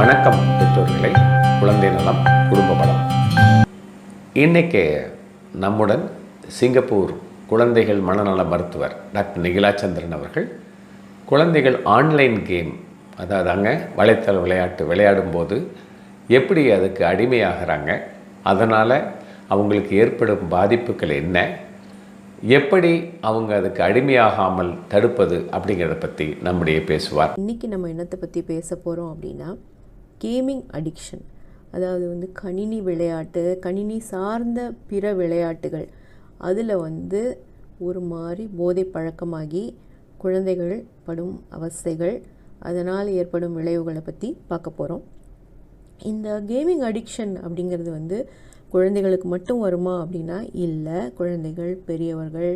வணக்கம் பெற்றோர்களை. குழந்தை நலம் குடும்ப பலம். இன்னைக்கு நம்முடன் சிங்கப்பூர் குழந்தைகள் மனநல மருத்துவர் டாக்டர் நிகிலாச்சந்திரன் அவர்கள் குழந்தைகள் ஆன்லைன் கேம் அதாவது அங்கே வலைத்தள விளையாட்டு விளையாடும்போது எப்படி அதுக்கு அடிமையாகிறாங்க அதனால் அவங்களுக்கு ஏற்படும் பாதிப்புகள் என்ன எப்படி அவங்க அதுக்கு அடிமையாகாமல் தடுப்பது அப்படிங்கிறத பற்றி நம்முடைய பேசுவார். இன்றைக்கி நம்ம என்னத்தை பற்றி பேச போகிறோம் அப்படின்னா கேமிங் அடிக்ஷன் அதாவது வந்து கணினி விளையாட்டு கணினி சார்ந்த பிற விளையாட்டுகள். அதில் வந்து ஒரு மாதிரி போதை பழக்கமாகி குழந்தைகள் படும் அவஸ்தைகள் அதனால் ஏற்படும் விளைவுகளை பற்றி பார்க்க போகிறோம் இந்த கேமிங் அடிக்ஷன் அப்படிங்கிறது வந்து குழந்தைகளுக்கு மட்டும் வருமா அப்படின்னா இல்லை குழந்தைகள் பெரியவர்கள்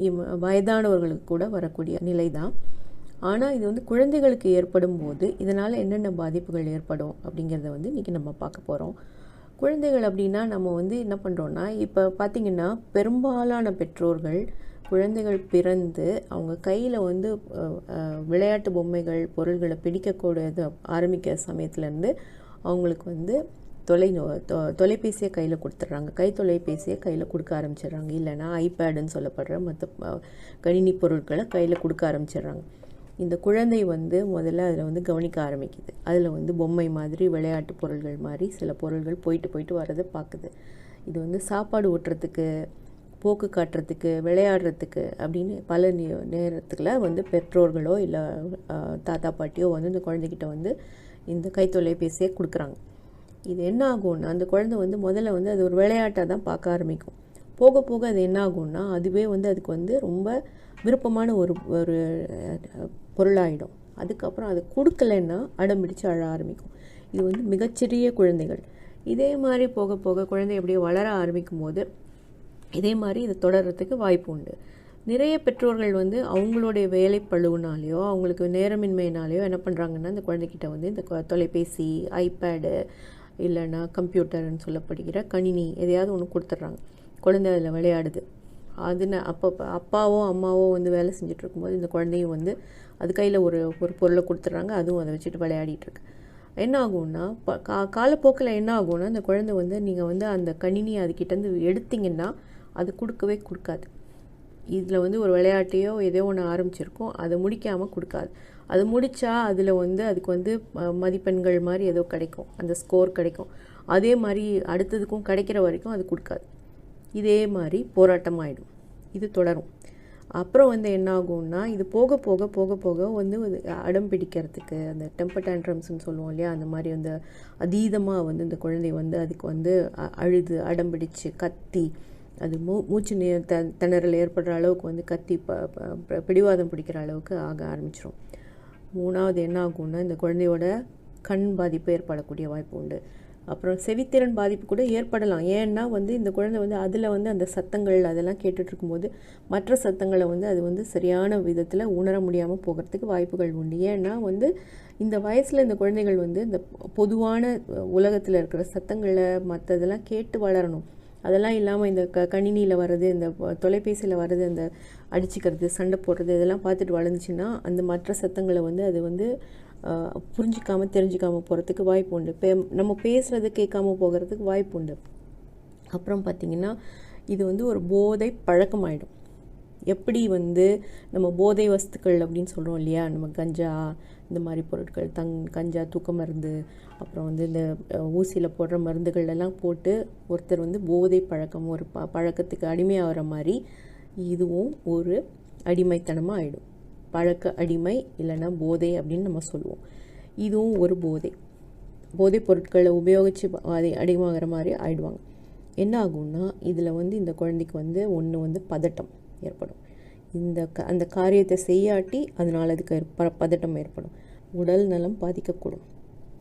இவ- வயதானவர்களுக்கு கூட வரக்கூடிய நிலை தான் ஆனால் இது வந்து குழந்தைகளுக்கு ஏற்படும் போது இதனால் என்னென்ன பாதிப்புகள் ஏற்படும் அப்படிங்கிறத வந்து இன்றைக்கி நம்ம பார்க்க போகிறோம் குழந்தைகள் அப்படின்னா நம்ம வந்து என்ன பண்ணுறோன்னா இப்போ பார்த்திங்கன்னா பெரும்பாலான பெற்றோர்கள் குழந்தைகள் பிறந்து அவங்க கையில் வந்து விளையாட்டு பொம்மைகள் பொருள்களை பிடிக்கக்கூடாது ஆரம்பிக்கிற சமயத்துலேருந்து அவங்களுக்கு வந்து தொலை தொ- தொலைபேசியை கையில் கொடுத்துட்றாங்க. கை தொலைபேசியை கையில் கொடுக்க ஆரம்பிச்சிடுறாங்க. இல்லைன்னா ஐபேடுன்னு சொல்லப்படுற மற்ற கணினி பொருட்களை கையில் கொடுக்க ஆரம்பிச்சிடுறாங்க. இந்த குழந்தை வந்து முதல்ல அதில் வந்து கவனிக்க ஆரம்பிக்குது. அதில் வந்து பொம்மை மாதிரி விளையாட்டு பொருள்கள் மாதிரி சில பொருள்கள் போயிட்டு போயிட்டு வரதை பார்க்குது இது வந்து சாப்பாடு ஊட்டுறதுக்கு போக்கு காட்டுறதுக்கு விளையாடுறதுக்கு அப்படின்னு பல நே நேரத்தில் வந்து பெற்றோர்களோ இல்லை தாத்தா பாட்டியோ வந்து இந்த குழந்தைகிட்ட வந்து இந்த கைத்தொலைபேசியை கொடுக்குறாங்க. இது என்ன ஆகும்னா அந்த குழந்தை வந்து முதல்ல வந்து அது ஒரு விளையாட்டாக தான் பார்க்க ஆரம்பிக்கும். போக போக அது என்ன ஆகும்னா அதுவே வந்து அதுக்கு வந்து ரொம்ப விருப்பமான ஒரு ஒரு பொருளாயிடும். அதுக்கப்புறம் அது கொடுக்கலன்னா அடம் பிடிச்சு அழ ஆரம்பிக்கும். இது வந்து மிகச்சிறிய குழந்தைகள். இதே மாதிரி போக போக குழந்தை எப்படியோ வளர ஆரம்பிக்கும் போது இதே மாதிரி இது தொடர்கிறதுக்கு வாய்ப்பு உண்டு. நிறைய பெற்றோர்கள் வந்து அவங்களுடைய வேலை பழுவுனாலேயோ அவங்களுக்கு நேரமின்மையினாலேயோ என்ன பண்ணுறாங்கன்னா இந்த குழந்தைகிட்ட வந்து இந்த கொ- தொலைபேசி ஐபேடு இல்லைன்னா கம்ப்யூட்டர்னு சொல்லப்படுகிற கணினி எதையாவது ஒன்று கொடுத்துட்றாங்க. குழந்தை அதில் விளையாடுது. அதுன அப்போ அப்பாவோ அம்மாவோ வந்து வேலை செஞ்சுட்டு இருக்கும்போது இந்த குழந்தையும் வந்து அது கையில் ஒரு ஒரு பொருளை கொடுத்துட்றாங்க. அதுவும் அதை வச்சுட்டு விளையாடிட்டுருக்கு என்ன ஆகும்னா ப- கா காலப்போக்கில் என்ன ஆகும்னா அந்த குழந்தை வந்து நீங்கள் வந்து அந்த கணினியை அதுக்கிட்டேருந்து எடுத்தீங்கன்னா அது கொடுக்கவே கொடுக்காது. இதில் வந்து ஒரு விளையாட்டையோ ஏதோ ஒன்று ஆரம்பிச்சிருக்கோம். அதை முடிக்காமல் கொடுக்காது. அது முடித்தா அதில் வந்து அதுக்கு வந்து மதிப்பெண்கள் மாதிரி ஏதோ கிடைக்கும். அந்த ஸ்கோர் கிடைக்கும். அதே மாதிரி அடுத்ததுக்கும் கிடைக்கிற வரைக்கும் அது கொடுக்காது. இதே மாதிரி போராட்டமாயிடும். இது தொடரும். அப்புறம் வந்து என்ன ஆகும்னா இது போக போக போக போக வந்து அடம் பிடிக்கிறதுக்கு அந்த டெம்பர் டேண்ட்ரம்ஸ்னு சொல்லுவோம் இல்லையா? அந்த மாதிரி வந்து அதீதமாக வந்து இந்த குழந்தை வந்து அதுக்கு வந்து அ- அழுது அடம் பிடிச்சு கத்தி அது மூ மூச்சு நே த திணறல் ஏற்படுற அளவுக்கு வந்து கத்தி ப ப- ப- பிடிவாதம் பிடிக்கிற அளவுக்கு ஆக ஆரம்பிச்சிடும் மூணாவது என்ன ஆகும்னா இந்த குழந்தையோட கண் பாதிப்பு ஏற்படக்கூடிய வாய்ப்பு உண்டு. அப்புறம் செவித்திறன் பாதிப்பு கூட ஏற்படலாம். ஏன்னா வந்து இந்த குழந்தை வந்து அதில் வந்து அந்த சத்தங்கள் அதெல்லாம் கேட்டுட்ருக்கும்போது மற்ற சத்தங்களை வந்து அது வந்து சரியான விதத்தில் உணர முடியாமல் போகிறதுக்கு வாய்ப்புகள் உண்டு. ஏன்னா வந்து இந்த வயசில் இந்த குழந்தைகள் வந்து இந்த பொதுவான உலகத்தில் இருக்கிற சத்தங்களை மற்றதெல்லாம் கேட்டு வளரணும். அதெல்லாம் இல்லாமல் இந்த க கணினியில் வர்றது இந்த தொலைபேசியில் வர்றது அந்த அடிச்சுக்கிறது சண்டை போடுறது இதெல்லாம் பார்த்துட்டு வளர்ந்துச்சுன்னா அந்த மற்ற சத்தங்களை வந்து அது வந்து புரிஞ்சிக்காமல் தெரிஞ்சிக்காமல் போகிறதுக்கு வாய்ப்பு உண்டு. பே நம்ம பேசுகிறது கேட்காம போகிறதுக்கு வாய்ப்பு உண்டு. அப்புறம் பார்த்திங்கன்னா இது வந்து ஒரு போதை பழக்கமாயிடும். எப்படி வந்து நம்ம போதை வஸ்துக்கள் அப்படின்னு சொல்கிறோம் இல்லையா? நம்ம கஞ்சா இந்த மாதிரி பொருட்கள் தங் கஞ்சா தூக்க மருந்து அப்புறம் வந்து இந்த ஊசியில் போடுற மருந்துகள் எல்லாம் போட்டு ஒருத்தர் வந்து போதை பழக்கம் ஒரு ப பழக்கத்துக்கு அடிமையாகிற மாதிரி இதுவும் ஒரு அடிமைத்தனமாக ஆகிடும் பழக்க அடிமை இல்லைன்னா போதை அப்படின்னு நம்ம சொல்லுவோம். இதுவும் ஒரு போதை. போதைப் பொருட்களை உபயோகித்து அதை அடிமாகிற மாதிரி ஆயிடுவாங்க. என்ன ஆகும்னா இதில் வந்து இந்த குழந்தைக்கு வந்து ஒன்று வந்து பதட்டம். ஏற்படும். இந்த க அந்த காரியத்தை செய்யாட்டி அதனால் அதுக்கு ப பதட்டம் ஏற்படும். உடல் நலம் பாதிக்கக்கூடும்.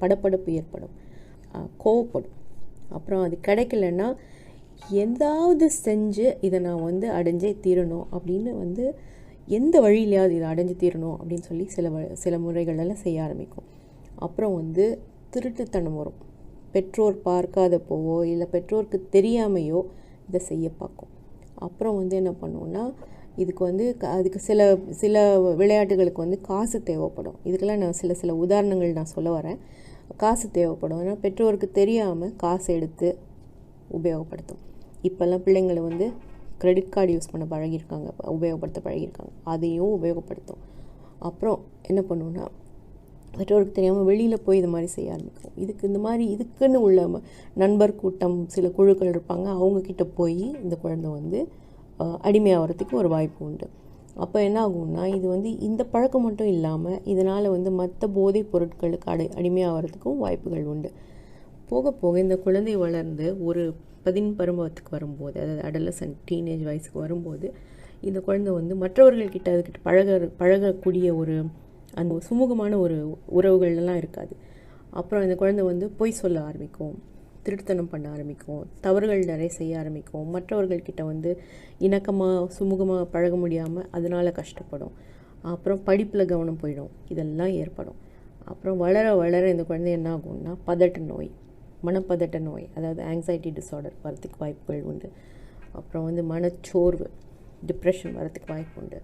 படப்படப்பு ஏற்படும். கோவப்படும். அப்புறம் அது கிடைக்கலன்னா எதாவது செஞ்சு இதை நான் வந்து அடைஞ்சே தீரணும் அப்படின்னு வந்து எந்த வழியிலையாவது இதை அடைஞ்சு தீரணும் அப்படின்னு சொல்லி சில வ- சில முறைகளெல்லாம் செய்ய ஆரம்பிக்கும். அப்புறம் வந்து திருட்டுத்தனம் வரும். பெற்றோர் பார்க்காதப்போவோ இல்லை பெற்றோருக்கு தெரியாமையோ இதை செய்ய பார்க்கும். அப்புறம் வந்து என்ன பண்ணுவோன்னா இதுக்கு வந்து க- அதுக்கு சில சில விளையாட்டுகளுக்கு வந்து காசு தேவைப்படும். இதுக்கெல்லாம் நான் சில சில உதாரணங்கள் நான் சொல்ல வரேன். காசு தேவைப்படும். ஏன்னா பெற்றோருக்கு தெரியாமல் காசு எடுத்து உபயோகப்படுத்தும். இப்போல்லாம் பிள்ளைங்களை வந்து கிரெடிட் கார்டு யூஸ் பண்ண பழகியிருக்காங்க உபயோகப்படுத்த பழகியிருக்காங்க. அதையும் உபயோகப்படுத்தும். அப்புறம் என்ன பண்ணுவோன்னா பெற்றோருக்கு தெரியாமல் வெளியில் போய் இது மாதிரி செய்ய ஆரம்பிக்கும் இதுக்கு இந்த மாதிரி இதுக்குன்னு உள்ள நண்பர் கூட்டம் சில குழுக்கள் இருப்பாங்க. அவங்கக்கிட்ட போய் இந்த குழந்தை வந்து அடிமையாகிறதுக்கு ஒரு வாய்ப்பு உண்டு. அப்போ என்ன ஆகும்னா இது வந்து இந்த பழக்கம் மட்டும் இல்லாமல் இதனால் வந்து மற்ற போதைப் பொருட்களுக்கு அடி அடிமையாகிறதுக்கும் வாய்ப்புகள் உண்டு. போக போக இந்த குழந்தை வளர்ந்து ஒரு பதின் பருவத்துக்கு வரும்போது அதாவது அடலசன் டீனேஜ் வயசுக்கு வரும்போது இந்த குழந்தை வந்து மற்றவர்கள்கிட்ட அதுக்கிட்ட பழக பழகக்கூடிய ஒரு அந்த சுமூகமான ஒரு உறவுகள் எல்லாம் இருக்காது. அப்புறம் இந்த குழந்தை வந்து பொய் சொல்ல ஆரம்பிக்கும் திருட்டுத்தனம் பண்ண ஆரம்பிக்கும் தவறுகள் நிறைய செய்ய ஆரம்பிக்கும். மற்றவர்கள்கிட்ட வந்து இணக்கமாக சுமூகமாக பழக முடியாமல் அதனால் கஷ்டப்படும். அப்புறம் படிப்பில் கவனம் போயிடும். இதெல்லாம் ஏற்படும். அப்புறம் வளர வளர இந்த குழந்தை என்ன ஆகும்னா பதட்ட நோய் மனப்பதட்ட நோய் அதாவது ஆங்ஸைட்டி டிஸார்டர் வரத்துக்கு வாய்ப்புகள் உண்டு. அப்புறம் வந்து மனச்சோர்வு டிப்ரெஷன் வரத்துக்கு வாய்ப்பு உண்டு.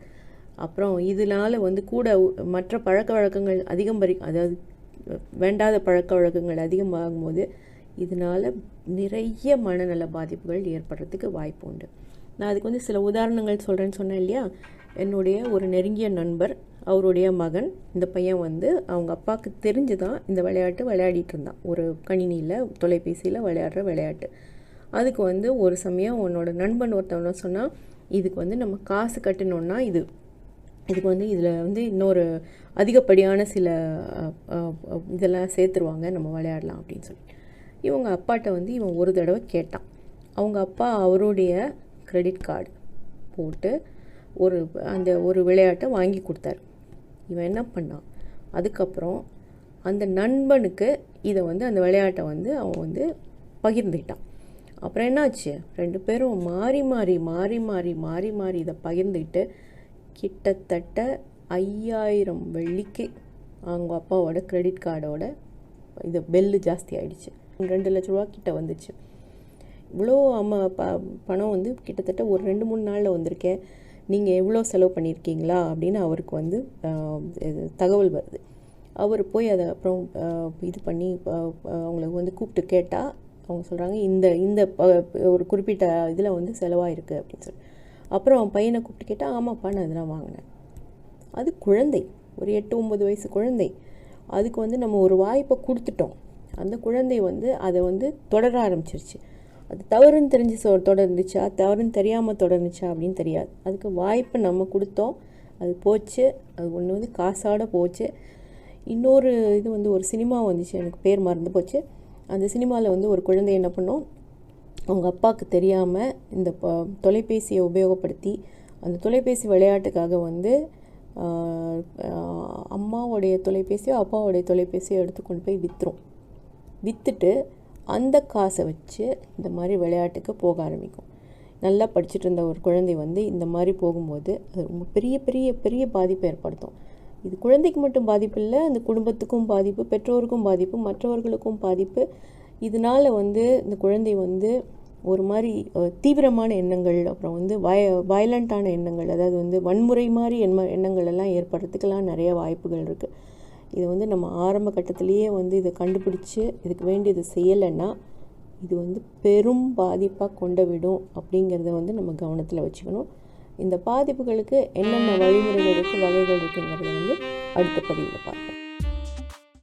அப்புறம் இதனால வந்து கூட மற்ற பழக்க வழக்கங்கள் அதிகம் பறி அதாவது வேண்டாத பழக்க வழக்கங்கள் அதிகமாகும்போது இதனால் நிறைய மனநல பாதிப்புகள் ஏற்படுறதுக்கு வாய்ப்பு உண்டு. நான் அதுக்கு வந்து சில உதாரணங்கள் சொல்கிறேன்னு சொன்னேன் இல்லையா? என்னுடைய ஒரு நெருங்கிய நண்பர் அவருடைய மகன் இந்த பையன் வந்து அவங்க அப்பாவுக்கு தெரிஞ்சு தான் இந்த விளையாட்டு விளையாடிட்டு இருந்தான். ஒரு கணினியில் தொலைபேசியில் விளையாடுற விளையாட்டு. அதுக்கு வந்து ஒரு சமயம் உன்னோட நண்பன் ஒருத்தவன சொன்னால் இதுக்கு வந்து நம்ம காசு கட்டணும்னா இது இதுக்கு வந்து இதில் வந்து இன்னொரு அதிகப்படியான சில இதெல்லாம் சேர்த்துருவாங்க. நம்ம விளையாடலாம் அப்படின்னு சொல்லி. இவங்க அப்பாட்ட வந்து இவன் ஒரு தடவை கேட்டான். அவங்க அப்பா அவருடைய க்ரெடிட் கார்டு போட்டு ஒரு அந்த ஒரு விளையாட்டை வாங்கி கொடுத்தாரு. இவன் என்ன பண்ணான்? அதுக்கப்புறம் அந்த நண்பனுக்கு இதை வந்து அந்த விளையாட்டை வந்து அவன் வந்து பகிர்ந்துக்கிட்டான். அப்புறம் என்னாச்சு? ரெண்டு பேரும் மாறி மாறி மாறி மாறி மாறி மாறி இதை பகிர்ந்துக்கிட்டு கிட்டத்தட்ட ஐயாயிரம் வெள்ளிக்கு அவங்க அப்பாவோட க்ரெடிட் கார்டோட இது பெல்லு ஜாஸ்தி ஆகிடுச்சு ரெண்டு லட்ச ரூபா கிட்ட வந்துச்சு. இவ்வளோ அம்மா ப பணம் வந்து கிட்டத்தட்ட ஒரு ரெண்டு மூணு நாளில் வந்திருக்கேன் நீங்கள் எவ்வளோ செலவு பண்ணியிருக்கீங்களா அப்படின்னு அவருக்கு வந்து இது தகவல் வருது. அவர் போய் அதை அப்புறம் இது பண்ணி அவங்களுக்கு வந்து கூப்பிட்டு கேட்டால் அவங்க சொல்கிறாங்க இந்த இந்த ப- ஒரு குறிப்பிட்ட இதில் வந்து செலவாயிருக்கு அப்படின்னு சொல்லி. அப்புறம் அவன் பையனை கூப்பிட்டு கேட்டால் ஆமாப்பா நான் இதெல்லாம் வாங்கினேன். அது குழந்தை. ஒரு எட்டு ஒம்பது வயசு குழந்தை. அதுக்கு வந்து நம்ம ஒரு வாய்ப்பை கொடுத்துட்டோம். அந்த குழந்தை வந்து அதை வந்து தொடர ஆரம்பிச்சிருச்சு. அது தவறுன்னு தெரிஞ்சு சொ தொடர்ந்துச்சா? தவறுன்னு தெரியாமல் தொடர்ந்துச்சா அப்படின்னு தெரியாது. அதுக்கு வாய்ப்பை நம்ம கொடுத்தோம். அது போச்சு. அது ஒன்று வந்து காசாட போச்சு. இன்னொரு இது வந்து ஒரு சினிமா வந்துச்சு. எனக்கு பேர் மறந்து போச்சு. அந்த சினிமாவில் வந்து ஒரு குழந்தை என்ன பண்ணோம்? அவங்க அப்பாவுக்கு தெரியாமல் இந்த ப- தொலைபேசியை உபயோகப்படுத்தி அந்த தொலைபேசி விளையாட்டுக்காக வந்து அம்மாவுடைய தொலைபேசியோ அப்பாவுடைய தொலைபேசியோ எடுத்து கொண்டு போய் விற்றுரும் விற்றுட்டு அந்த காசை வச்சு இந்த மாதிரி விளையாட்டுக்கு போக ஆரம்பிக்கும். நல்லா படிச்சுட்டு இருந்த ஒரு குழந்தை வந்து இந்த மாதிரி போகும்போது அது ரொம்ப பெரிய பெரிய பெரிய பாதிப்பை ஏற்படுத்தும். இது குழந்தைக்கு மட்டும் பாதிப்பு இல்லை அந்த குடும்பத்துக்கும் பாதிப்பு பெற்றோருக்கும் பாதிப்பு மற்றவர்களுக்கும் பாதிப்பு. இதனால வந்து இந்த குழந்தை வந்து ஒரு மாதிரி தீவிரமான எண்ணங்கள் அப்புறம் வந்து வய வயலண்ட்டான எண்ணங்கள் அதாவது வந்து வன்முறை மாதிரி எண்ண எண்ணங்கள் எல்லாம் ஏற்படுறதுக்கெல்லாம் நிறைய வாய்ப்புகள் இருக்குது இதை வந்து நம்ம ஆரம்ப கட்டத்திலேயே வந்து இதை கண்டுபிடிச்சி இதுக்கு வேண்டியது செய்யலைன்னா இது வந்து பெரும் பாதிப்பாக கொண்டு விடும் அப்படிங்கிறத வந்து நம்ம கவனத்தில் வச்சுக்கணும். இந்த பாதிப்புகளுக்கு என்னென்ன வழிமுறைகள் இருக்குது வகைகள் இருக்குங்கிறத வந்து அடுத்த பதிவில் பார்ப்போம்.